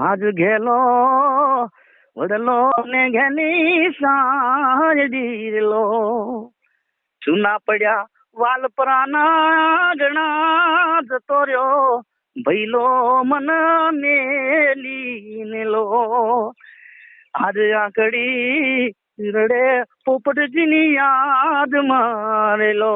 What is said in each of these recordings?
આજ ઘેલો વડલો ને ઘેની સાંજડી લો ચૂના પડ્યા વાલપરાના ગણા જતો રહ્યો ભઈલો મન મેલીને લો આજ આકડી રડે પોપટજીની યાદ મારેલો.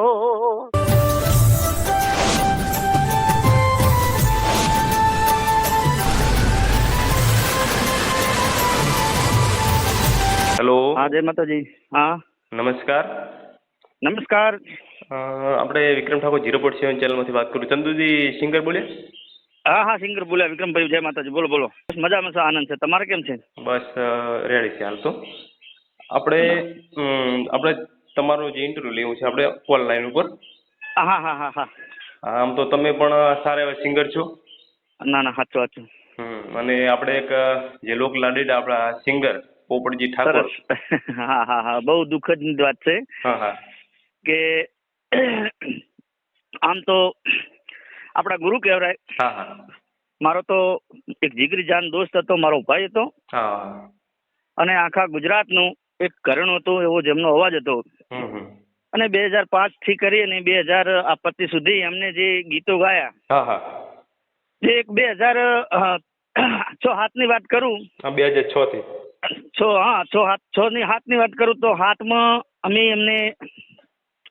હેલો હા જય માતાજી. હા. નમસ્કાર. નમસ્કાર. આપણે Vikram Thakor zero point seven ચેનલમાંથી વાત કરું. ચંદુજી સિંગર બોલે હા હા સિંગર બોલ્યા. વિક્રમભાઈ જય માતાજી. બોલો બોલો. બસ મજામાં છે આનંદ છે. તમારે કેમ છે? બસ રેડી છે હાલ તો. આપણે આપણે તમારું જે ઇન્ટરવ્યુ લેવું છે આપણે ઓનલાઈન ઉપર. હા હા હા હા. આમ તો તમે પણ સારા એવા સિંગર છો. ના ના સાચું સાચું. અને આપણે એક જે લોક લાડીડા આપણા સિંગર પોપટજી ઠાકોર. હા હા હા. બહુ દુઃખદ વાત છે. કે આમ તો આપણા ગુરુ કહેવાય. મારો તો એક જીગરી જાન દોસ્ત હતો મારો ભાઈ હતો. અને આખા ગુજરાતનું એક કરણ હતું એવો જેમનો અવાજ હતો. અને બે હજાર પાંચથી કરી અને બે હજાર આપત્તિ સુધી એમને જે ગીતો ગાયા. જે એક બે હજાર છ હાથની વાત કરું. બે હજાર છ થી. છ હા છ હાથ છ ની હાથની વાત કરું તો હાથમાં અમે એમને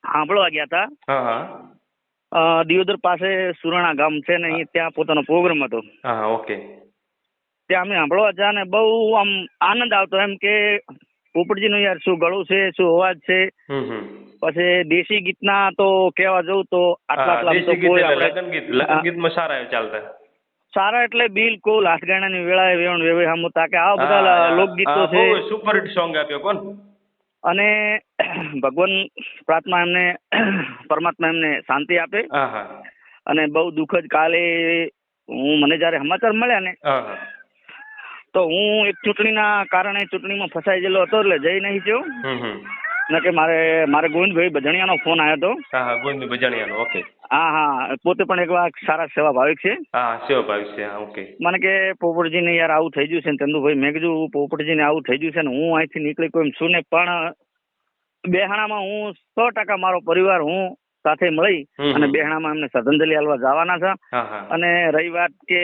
સાંભળવા ગયા હતા. દિયોદર પાસે સુરાણા ગામ છે ને ત્યાં પોતાનો પ્રોગ્રામ હતો. ઓકે. ત્યાં અમે સાંભળવા ગયા ને બહુ આમ આનંદ આવતો એમ કે પોપટજીનું યાર શું ગળું છે શું અવાજ છે? પછી દેશી ગીતના તો કહેવા જવું તો આટલા આટલા લગ્ન ગીત લગ્ન ગીતમાં સારા ચાલતા. સારા એટલે બિલકુલ હાથગાણાની વેળાએ વેવણ વેવે હમુતા તાકે. આ બધા લોકગીતો છે. સુપર હિટ સોંગ આપ્યો કોણ? અને ભગવાન પ્રાર્થના એમને પરમાત્મા એમને શાંતિ આપે. અને બહુ દુઃખદ કાલે હું મને જ્યારે સમાચાર મળ્યા ને તો હું એક ચૂંટણીના કારણે ચૂંટણીમાં ફસાઈ ગયેલો હતો એટલે જઈ નહીં થયો. હમ હમ. ને કે મારે મારે ગોવિંદભાઈ બજણિયાનો ફોન આવ્યો હતો હા હા ગોવિંદ બજણિયાનો ઓકે. હા હા પોતે પણ એક વાર સારા સેવા ભાવિક છે. હા સેવા ભાવિક છે હા ઓકે. મને કે પોપટજીને યાર આવું થઈ ગયું છે ને ચંદુભાઈ મેં કીધું પોપટજીને આવું થઈ ગયું છે ને હું અહીંથી નીકળી કોઈ છું ને પણ બેહાણામાં હું સો ટકા મારો પરિવાર હું સાથે મળી અને બેહાણામાં એમને શ્રદ્ધાંજલિ આલવા જવાના છે. અને રહી વાત કે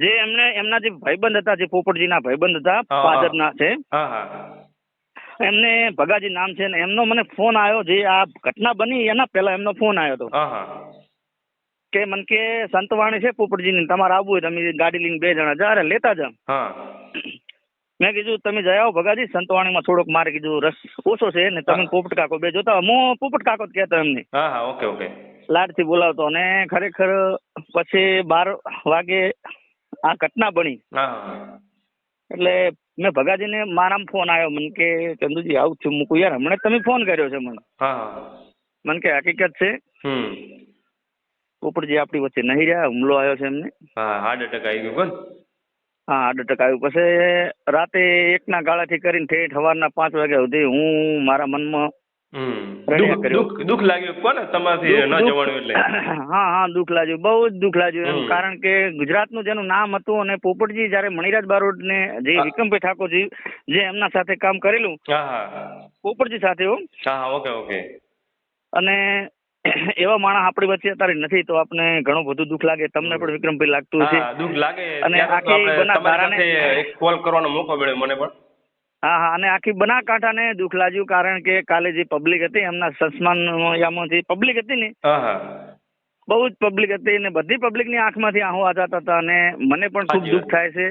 જે એમને એમના જે ભાઈબંધ હતા જે પોપટજીના ભાઈબંધ હતા. પાદરના છે એમને ભગાજી નામ છે ને એમનો મને ફોન આવ્યો જે આ ઘટના બની એના પહેલા એમનો ફોન આવ્યો હતો. કે મન કે સંતવાણી છે પોપટજીની તમારે આવવું હોય તમે ગાડી લઈને બે જણા જા લેતા જા. મેં કીધું તમે જઈ આવો ભગાજી સંતવાણીમાં થોડોક મારે કીધું રસ ઓછો છે ને તમે. પોપટ કાકો બે જોતા હું. પોપટ કાકો જ કહેતો એમને. Okay okay. લાડથી બોલાવતો અને ખરેખર પછી બાર વાગે આ ઘટના બની. એટલે મેં ભગાજીને મારામાં ફોન આવ્યો મને કે ચંદુજી આવું છું મૂકું યાર હમણાં તમે ફોન કર્યો છે મને. મને કે હકીકત છે. પોપટજી આપણી વચ્ચે નહીં રહ્યા હુમલો આવ્યો છે એમને. હાર્ટ એટેક આવી ગયું હા હાર્ટ એટેક આવ્યું. પછી રાતે એકના ગાળાથી કરીને ઠેઠ સવારના પાંચ વાગ્યા સુધી હું મારા મનમાં દુઃખ કર્યો. દુઃખ દુઃખ લાગ્યું કોને તમારાથી ન જવાનું એટલે. હા હા દુઃખ લાગ્યું બહુ જ દુઃખ લાગ્યું કારણ કે ગુજરાતનું જેનું નામ હતું અને પોપટજી જ્યારે મણિરાજ બારોટ ને જે વિક્રમભાઈ ઠાકોરજી જે એમના સાથે કામ કરેલું પોપટજી સાથે હો. Okay okay. અને એવા માણસ આપણી વચ્ચે અત્યારે નથી તો આપણે ઘણું બધું દુઃખ લાગે. તમને પણ વિક્રમભાઈ લાગતું છે દુઃખ લાગે. અને એક કોલ કરવાનો મોકો મળ્યો મને પણ. હા હા અને આખી બનાસકાંઠાને દુઃખ લાગ્યું કારણ કે કાલે જે પબ્લિક હતી એમના સન્માનમાં જે પબ્લિક હતી ને? બહુ જ પબ્લિક હતી અને બધી પબ્લિકની આંખમાંથી આંસુ આ હતા અને મને પણ ખૂબ દુઃખ થાય છે.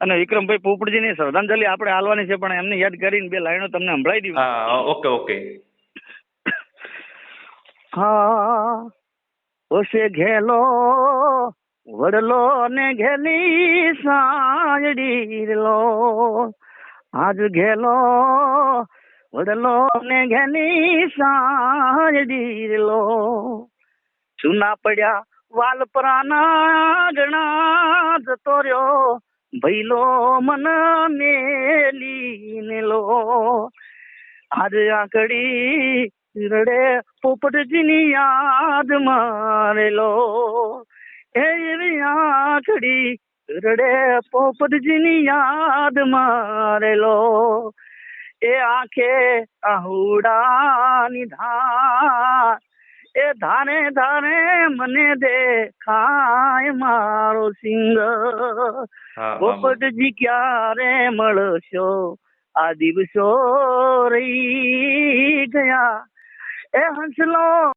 અને વિક્રમભાઈ પોપટજીની શ્રદ્ધાંજલિ આપણે હાલવાની છે પણ એમને યાદ કરીને બે લાઈનો તમને સંભળાવી દઉં ઓકે ઓકે. હા ઓશે ઘેલો વડલો ને ઘેલી સાંજડી લો આજ ઘેલો, વડલો ને ઘેલી સાંજડી લો ચૂના પડ્યા વાલપરાના ગણા જતો રહ્યો. ભઈલો મન મેલીને લો આજ આકડી રડે પોપટજીની યાદ મારેલો. એ આંખડી રડે પોપટજીની યાદ મારેલો. એ આંખે આહુડાની ધાર. એ ધારે ધારે મને દેખાય મારો સિંગ. પોપટજી ક્યારે મળશો? આ દિવસો રહી ગયા. એ હંસલો